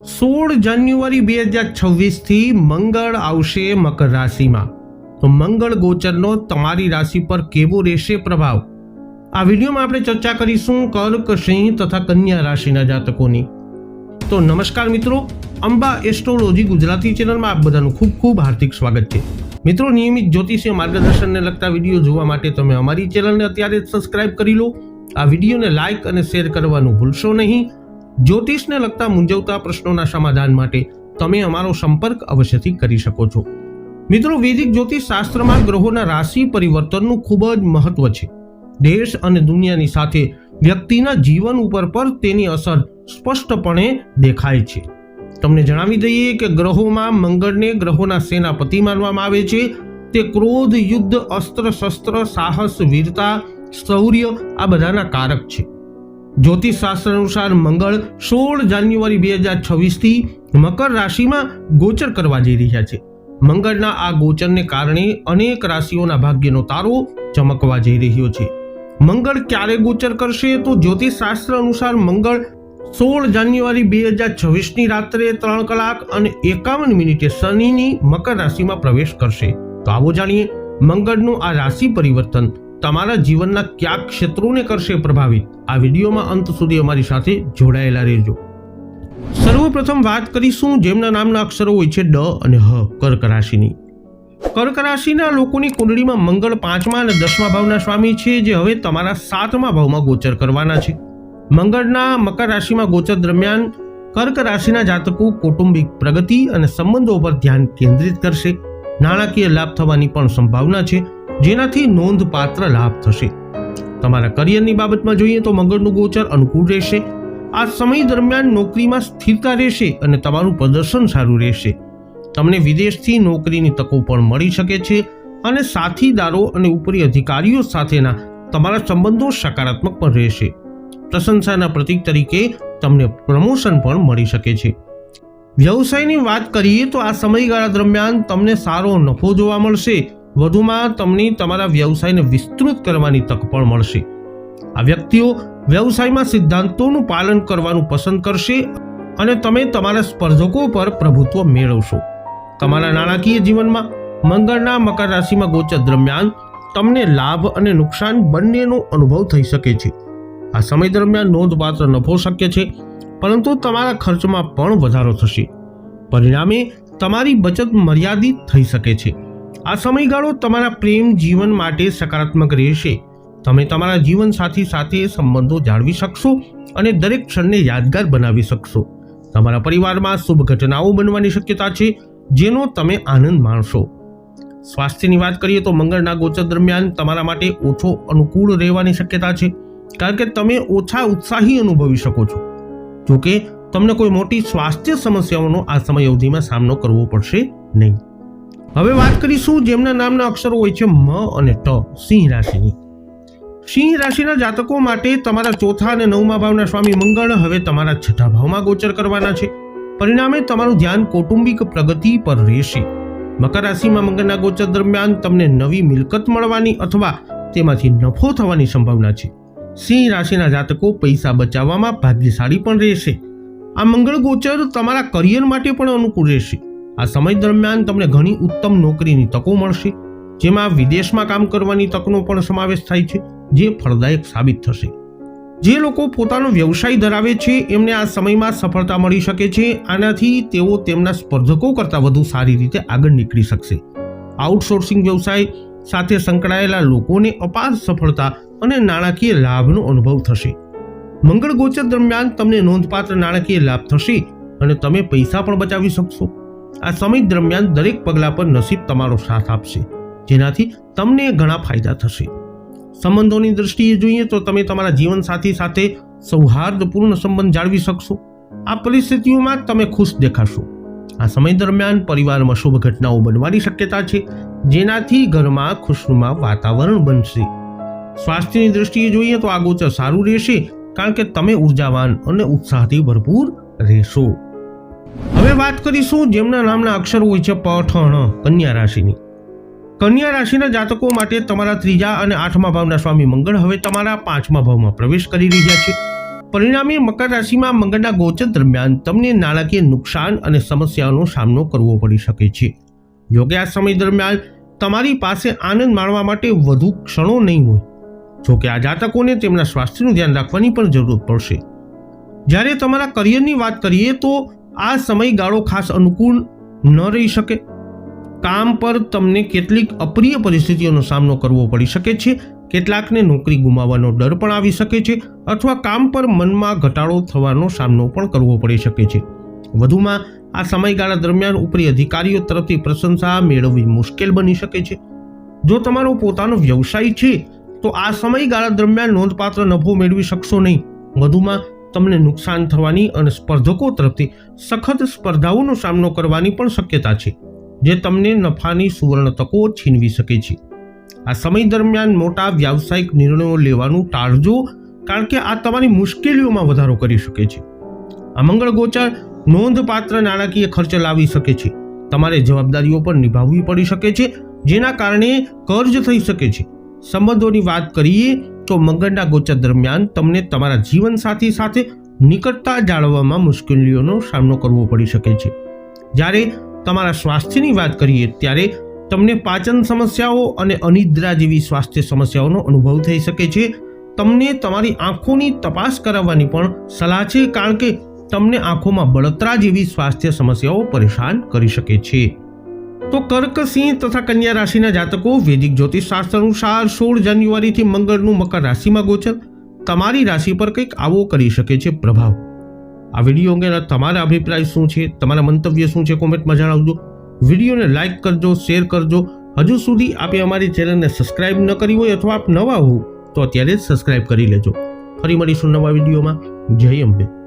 સોળ જાન્યુઆરી બે હજાર છવ્વીસથી મંગળ આવશે મકર રાશિમાં. તો મંગળ ગોચરનો તમારી રાશિ પર કેવો રહેશે પ્રભાવ? આ વિડીયોમાં આપણે ચર્ચા કરીશું કર્ક, સિંહ તથા કન્યા રાશિના જાતકોની. તો નમસ્કાર મિત્રો, અંબા એસ્ટ્રોલોજી ગુજરાતી ચેનલમાં આપ બધાનું ખૂબ ખૂબ હાર્દિક સ્વાગત છે. મિત્રો, નિયમિત જ્યોતિષીય માર્ગદર્શનને લગતા વીડિયો જોવા માટે તમે અમારી ચેનલને અત્યારે સબસ્ક્રાઇબ કરી લો. આ વિડીયોને લાઇક અને શેર કરવાનું ભૂલશો નહીં. જ્યોતિષને લગતા મૂંઝવતા પ્રશ્નોના સમાધાન માટે તમે અમારો સંપર્ક અવશ્યથી કરી શકો છો. મિત્રો, વૈદિક જ્યોતિષ શાસ્ત્રમાં ગ્રહોના રાશિ પરિવર્તનનું ખૂબ જ મહત્વ છે. દેશ અને દુનિયાની સાથે વ્યક્તિના જીવન ઉપર પર તેની અસર સ્પષ્ટપણે દેખાય છે. તમને જણાવી દઈએ કે ગ્રહોમાં મંગળને ગ્રહોના સેનાપતિ માનવામાં આવે છે. તે ક્રોધ, યુદ્ધ, અસ્ત્ર, શસ્ત્ર, સાહસ, વીરતા, શૌર્ય આ બધાના કારક છે. જ્યોતિષ શાસ્ત્ર અનુસાર મંગળ સોળ જાન્યુઆરી બે હજાર છવ્વીસથી મકર રાશિમાં ગોચર કરવા જઈ રહ્યા છે. મંગળના આ ગોચરને કારણે અનેક રાશિઓના ભાગ્યનો તારો ચમકવા જઈ રહ્યો છે. મંગળ ક્યારે ગોચર કરશે તો જ્યોતિષ શાસ્ત્ર અનુસાર મંગળ સોળ જાન્યુઆરી બે હજાર છવ્વીસની રાત્રે ત્રણ કલાક અને એકાવન મિનિટે શનિની મકર રાશિમાં પ્રવેશ કરશે. તો આવો જાણીએ મંગળનું આ રાશિ પરિવર્તન તમારા જીવનના કયા ક્ષેત્રોને કરશે પ્રભાવિત. આ વિડીયોમાં અંત સુધી અમારી સાથે જોડાયેલા રહેજો. સર્વપ્રથમ વાત કરીશું જેમના નામના અક્ષરો હોય છે ડ અને હ, કર્ક રાશિની. કર્ક રાશિના લોકોની કુંડળીમાં મંગળ પાંચમા અને દસમા ભાવના સ્વામી છે જે હવે તમારા સાતમા ભાવમાં ગોચર કરવાના છે. મંગળના મકર રાશિમાં ગોચર દરમિયાન કર્ક રાશિના જાતકો કૌટુંબિક પ્રગતિ અને સંબંધો પર ધ્યાન કેન્દ્રિત કરશે. નાણાકીય લાભ થવાની પણ સંભાવના છે. જેનાથી નોંધપાત્ર લાભ થશે. તમારા કરિયરની બાબતમાં જોઈએ તો મંગળનું ગોચર અનુકૂળ રહેશે. આ સમય દરમિયાન નોકરીમાં સ્થિરતા રહેશે અને તમારું પ્રદર્શન સારું રહેશે. તમને વિદેશથી નોકરીની તકો પણ મળી શકે છે અને સાથીદારો અને ઉપરી અધિકારીઓ સાથેના તમારા સંબંધો સકારાત્મક પણ રહેશે. પ્રશંસાના પ્રતીક તરીકે તમને પ્રમોશન પણ મળી શકે છે. વ્યવસાયની વાત કરીએ તો આ સમયગાળા દરમિયાન તમને સારો નફો જોવા મળશે. વધુમાં તમને તમારા વ્યવસાયને વિસ્તૃત કરવાની તક પણ મળશે. આ વ્યક્તિઓ વ્યવસાયમાં સિદ્ધાંતોનું પાલન કરવાનું પસંદ કરશે અને તમે તમારા સ્પર્ધકો પર પ્રભુત્વ મેળવશો. તમારા નાણાકીય જીવનમાં મંગળના મકર રાશિમાં ગોચર દરમિયાન તમને લાભ અને નુકસાન બંનેનો અનુભવ થઈ શકે છે. આ સમય દરમિયાન નોંધપાત્ર નફો શક્ય છે, પરંતુ તમારા ખર્ચમાં પણ વધારો થશે. પરિણામે તમારી બચત મર્યાદિત થઈ શકે છે. આ સમયગાળો તમારા પ્રેમ જીવન માટે સકારાત્મક રહેશે. તમે તમારા જીવનસાથી સાથે સંબંધો જાળવી શકશો અને દરેક ક્ષણને યાદગાર બનાવી શકશો. તમારા પરિવારમાં શુભ ઘટનાઓ બનવાની શક્યતા છે, જેનો તમે આનંદ માણશો. સ્વાસ્થ્યની વાત કરીએ તો મંગળના ગોચર દરમિયાન તમારા માટે ઓછો અનુકૂળ રહેવાની શક્યતા છે, કારણ કે તમે ઓછા ઉત્સાહી અનુભવી શકો છો. જોકે, તમને કોઈ મોટી સ્વાસ્થ્ય સમસ્યાઓનો આ સમય અવધિમાં સામનો કરવો પડશે નહીં. હવે વાત કરીશું જેમના નામના અક્ષરો હોય છે મ અને ટ, સિંહ રાશિની. સિંહ રાશિના જાતકો માટે તમારા ચોથા અને નવમા ભાવના સ્વામી મંગળ હવે તમારા છઠ્ઠા ભાવમાં ગોચર કરવાના છે. પરિણામે તમારું ધ્યાન કૌટુંબિક પ્રગતિ પર રહેશે. મકર રાશિમાં મંગળના ગોચર દરમિયાન તમને નવી મિલકત મળવાની અથવા તેમાંથી નફો થવાની સંભાવના છે. સિંહ રાશિના જાતકો પૈસા બચાવવામાં ભાગ્યશાળી પણ રહેશે. આ મંગળ ગોચર તમારા કરિયર માટે પણ અનુકૂળ રહેશે. આ સમય દરમિયાન તમને ઘણી ઉત્તમ નોકરીની તકો મળશે, જેમાં વિદેશમાં કામ કરવાની તકનો પણ સમાવેશ થાય છે, જે ફળદાયક સાબિત થશે. જે લોકો પોતાનો વ્યવસાય ધરાવે છે, એમને આ સમયમાં સફળતા મળી શકે છે, આનાથી તેઓ તેમના સ્પર્ધકો કરતાં વધુ સારી રીતે આગળ નીકળી શકશે. આઉટસોર્સિંગ વ્યવસાય સાથે સંકળાયેલા લોકોને અપાર સફળતા અને નાણાકીય લાભનો અનુભવ થશે. મંગળ ગોચર દરમિયાન તમને નોંધપાત્ર નાણાકીય લાભ થશે અને તમે પૈસા પણ બચાવી શકશો. આ સમય દરમિયાન દરેક પગલા પર નસીબ તમારો સાથ આપશે, જેનાથી તમને ઘણા ફાયદા થશે. સંબંધોની દ્રષ્ટિએ જોઈએ તો તમે તમારા જીવનસાથી સાથે સૌહાર્દપૂર્ણ સંબંધ જાળવી શકશો. આ પરિસ્થિતિઓમાં તમે ખુશ દેખાશો. આ સમય દરમિયાન પરિવારમાં શુભ ઘટનાઓ બનવાની શક્યતા છે, જેનાથી ઘરમાં ખુશનુમા વાતાવરણ બનશે. સ્વાસ્થ્યની દ્રષ્ટિએ જોઈએ તો આ ગોચર સારું રહેશે, કારણ કે તમે ઉર્જાવાન અને ઉત્સાહથી ભરપૂર રહેશો. હવે વાત કરીશું જેમના નામના અક્ષરો હોય છે પઠણ કન્યા રાશિની. કન્યા રાશિના જાતકો માટે તમારા ત્રીજા અને આઠમા ભાવના સ્વામી મંગળ હવે તમારા પાંચમા ભાવમાં પ્રવેશ કરી રહ્યા છે. પરિણામે મકર રાશિમાં મંગળના ગોચર દરમિયાન તમને નાણાકીય નુકસાન અને સમસ્યાઓનો સામનો કરવો પડી શકે છે. જોકે આ સમય દરમિયાન તમારી પાસે આનંદ માણવા માટે વધુ ક્ષણો નહીં હોય. જોકે આ જાતકોને તેમના સ્વાસ્થ્યનું ધ્યાન રાખવાની પણ જરૂર પડશે. જ્યારે તમારા કરિયરની વાત કરીએ તો આ સમયગાળો ખાસ અનુકૂળ ન રહી શકે. કામ પર તમને કેટલીક અપ્રિય પરિસ્થિતિઓનો સામનો કરવો પડી શકે છે. કેટલાકને નોકરી ગુમાવવાનો ડર પણ આવી શકે છે અથવા કામ પર મનમાં ઘટાડો થવાનો સામનો પણ કરવો પડી શકે છે. વધુમાં, આ સમયગાળા દરમિયાન ઉપરી અધિકારીઓ તરફથી પ્રશંસા મેળવવી મુશ્કેલ બની શકે છે. જો તમારો પોતાનો વ્યવસાય છે, તો આ સમયગાળા દરમિયાન નોંધપાત્ર નફો મેળવી શકશો નહીં. વધુમાં તમને નુકસાન થવાની અને સ્પર્ધકો તરફથી સખત સ્પર્ધાઓનો સામનો કરવાની પણ શક્યતા છે, જે તમને નફાની સુવર્ણ તકો છીનવી શકે છે. આ સમય દરમિયાન મોટા વ્યાવસાયિક નિર્ણયો લેવાનું ટાળજો, કારણ કે આ તમારી મુશ્કેલીઓમાં વધારો કરી શકે છે. આ મંગળ ગોચર નોંધપાત્ર નાણાકીય ખર્ચ લાવી શકે છે. તમારે જવાબદારીઓ પણ નિભાવવી પડી શકે છે, જેના કારણે કર્જ થઈ શકે છે. સંબંધોની વાત કરીએ તો મંગળના ગોચર દરમિયાન તમને તમારા જીવનસાથી સાથે નિકટતા જાળવવામાં મુશ્કેલીઓનો સામનો કરવો પડી શકે છે. જ્યારે તમારા સ્વાસ્થ્યની વાત કરીએ ત્યારે તમને પાચન સમસ્યાઓ અને અનિદ્રા જેવી સ્વાસ્થ્ય સમસ્યાઓનો અનુભવ થઈ શકે છે. તમને તમારી આંખોની તપાસ કરાવવાની પણ સલાહ છે, કારણ કે તમને આંખોમાં બળતરા જેવી સ્વાસ્થ્ય સમસ્યાઓ પરેશાન કરી શકે છે. તો કર્ક, સિંહ તથા કન્યા રાશિના જાતકો વૈદિક જ્યોતિષશાસ્ત્ર અનુસાર સોળ જાન્યુઆરીથી મંગળનું મકર રાશિમાં ગોચર. તમારી રાશિ પર કંઈક આવો કરી શકે છે પ્રભાવ. આ વીડિયો અંગેના તમારા અભિપ્રાય શું છે? તમારા મંતવ્ય શું છે? કોમેન્ટમાં જણાવજો. વિડીયોને લાઇક કરજો, શેર કરજો. હજુ સુધી આપે અમારી ચેનલને સબસ્ક્રાઇબ ન કરી હોય અથવા આપ નવા હો, તો અત્યારે જ સબસ્ક્રાઇબ કરી લેજો. ફરી મળીશું નવા વિડીયોમાં. જય અંબે.